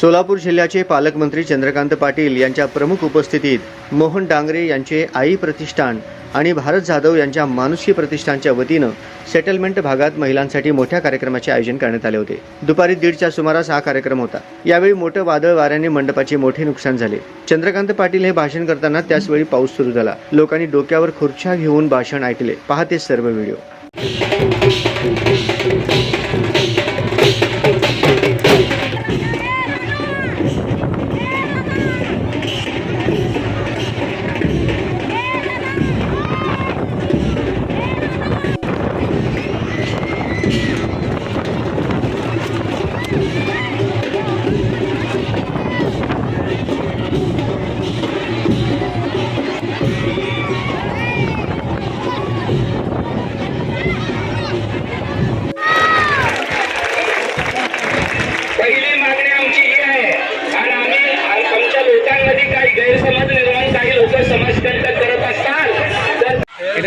सोलापूर जिल्ह्याचे पालकमंत्री चंद्रकांत पाटील यांच्या प्रमुख उपस्थितीत मोहन डांगरे यांचे आई प्रतिष्ठान आणि भारत जाधव यांच्या मानुषी प्रतिष्ठानच्या वतीनं सेटलमेंट भागात महिलांसाठी मोठ्या कार्यक्रमाचे आयोजन करण्यात आले होते. दुपारी दीडच्या सुमारास हा कार्यक्रम होता. यावेळी मोठं वादळ वाऱ्याने मंडपाचे मोठे नुकसान झाले. चंद्रकांत पाटील हे भाषण करताना त्याचवेळी पाऊस सुरू झाला. लोकांनी डोक्यावर खुर्च्या घेऊन भाषण ऐकले. पाहते सर्व व्हिडिओ.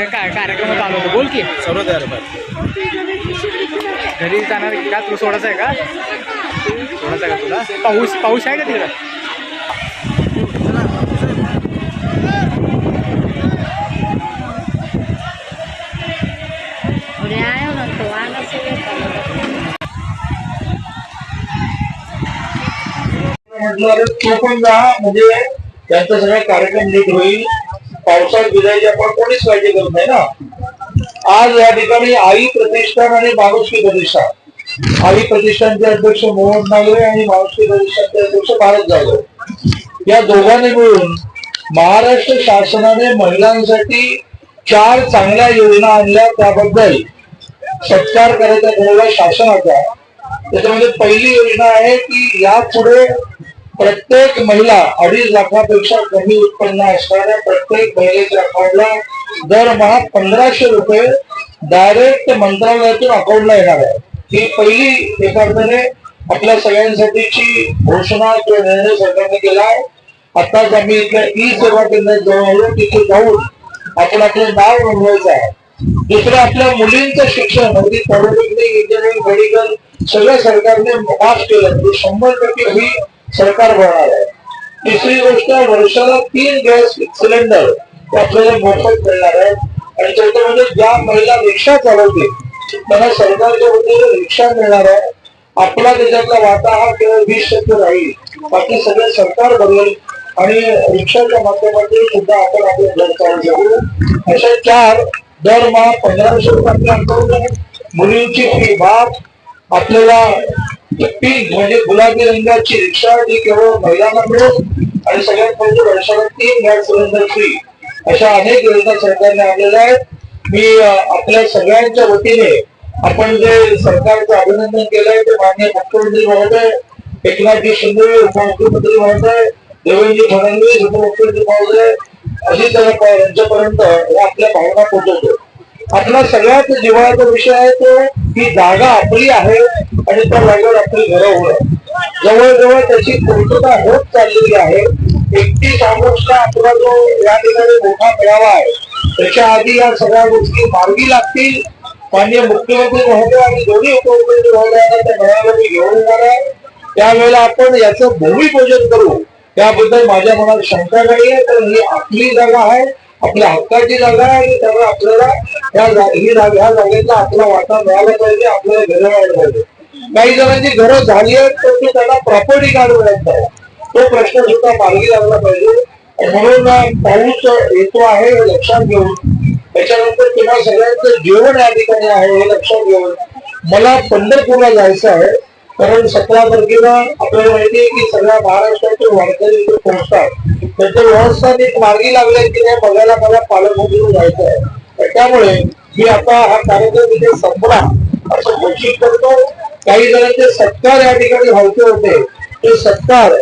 काय कार्यक्रम चालू होतो. बोल की. सर्व तयार घरी जाणार का? तुला सोडायचं आहे का? सोडायचं आहे का तुला? पाऊस पाऊस आहे का तिकडं? म्हटलं तो पण जा म्हणजे त्यांचा सगळा कार्यक्रम नीट होईल. पावसात भिजायची आपण कोणीच काळजी करत नाही ना. आज या ठिकाणी आई प्रतिष्ठान आणि माणुसकी प्रतिष्ठान. आई प्रतिष्ठानचे अध्यक्ष मोहन नागरे आणि माणुसकी प्रतिष्ठानचे अध्यक्ष भारत जाधव. या दोघांनी मिळून महाराष्ट्र शासनाने महिलांसाठी चार चांगल्या योजना आणल्या त्याबद्दल सत्कार करायचा ठरवला शासनाचा. त्याच्यामध्ये पहिली योजना आहे की यापुढे प्रत्येक महिला अडीच लाखापेक्षा कमी उत्पन्न असणाऱ्या प्रत्येक महिलेच्या अकाउंटला दरमहा पंधराशे रुपये डायरेक्ट मंत्रालयातून अकाउंटला येणार आहे ही पहिली एका अर्थाने आपल्या सगळ्यांसाठीची घोषणा किंवा निर्णय सरकारने केला आहे. आताच आम्ही इथल्या ई सेवा केंद्रात जाऊन आलो. तिथे जाऊन आपण आपलं नाव नोंदवायचं आहे. दुसरं आपल्या मुलींचं शिक्षण अगदी पॉलिटेक्निक इंजिनिअरिंग मेडिकल सगळं सरकारने माफ केलं. म्हणजे शंभर टक्के ही सरकार भरणार आहे. तिसरी गोष्ट वर्षाला तीन गॅस सिलेंडर ते आपल्याला मोफत मिळणार आहे आणि चौथं म्हणजे ज्या महिला रिक्षा चालवतील त्यांना सरकारच्या वतीने रिक्षा मिळणार आहे. आपला त्याच्यातला वाटा हा केवळ वीस टक्के राहील. बाकी सगळं सरकार बदलेल आणि रिक्षाच्या माध्यमातून सुद्धा आपण आपलं घर चालू शकू अशा चार दरमहा पंधराशे रुपयांच्या अंतर्गत मुलींची फी माफ आपल्याला पिंक म्हणजे गुलाबी रंगाची रिक्षा जी केवळ महिलांना मिळेल आणि सगळ्यात म्हणजे वर्षाला तीन गॅस सिलेंडर फ्री अशा अनेक योजना सरकारने आणलेल्या आहेत. मी आपल्या सगळ्यांच्या वतीने आपण जे सरकारचं अभिनंदन केलंय ते माननीय मुख्यमंत्री महोदय एकनाथजी शिंदे उपमुख्यमंत्री महोदय देवेंद्र फडणवीस उपमुख्यमंत्री महोदय अजित यांच्यापर्यंत या आपल्या भावना पोहोचवतो आपला सगळ्यात जिव्हाळ्याचा विषय आहे तो ही जागा आपली आहे आणि त्या जागेवर आपली घरं होणं जवळजवळ त्याची पूर्तता होत चाललेली आहे. एकतीस ऑगस्टला आपला जो या ठिकाणी मोठा मेळावा आहे त्याच्या आधी या सगळ्या गोष्टी मार्गी लागतील. माननीय मुख्यमंत्री महोदय आणि दोन्ही उपमुख्यमंत्री महोदयांना त्या मेळाव्याला मी घेऊन येणार आहे. त्यावेळेला आपण याचं भूमिपूजन करू. त्याबद्दल माझ्या मनात शंका नाही आहे तर ही आपली जागा आहे. आपल्या हक्काची जागा आहे आणि त्यामुळे आपल्याला या ही जागा ह्या जागेचा आपला वाटा मिळाला पाहिजे आपल्याला घरं मिळालं पाहिजे. काही जणांची घरं झाली आहेत तर ते त्यांना प्रॉपर्टी कार्ड मिळत नाही तो प्रश्न सुद्धा मार्गी लागला पाहिजे. म्हणून पाऊस येतो आहे हे लक्षात घेऊन. त्याच्यानंतर तुम्हा सगळ्यांचं जेवण या ठिकाणी आहे हे लक्षात घेऊन. मला पंढरपूरला जायचं आहे. कारण सतरा तारखेला आपल्याला माहिती आहे की सगळ्या महाराष्ट्राचे वारकरी इथे पोहोचतात. त्याचं व्यवस्थान एक मार्गी लागले की नाही बघायला मला पालकमंत्री जायचं आहे. त्यामुळे मी आता हा कार्यक्रम इथे संपला. असं घोषित करतो काही जणांचे सत्कार या ठिकाणी व्हायचे होते. ते सत्कार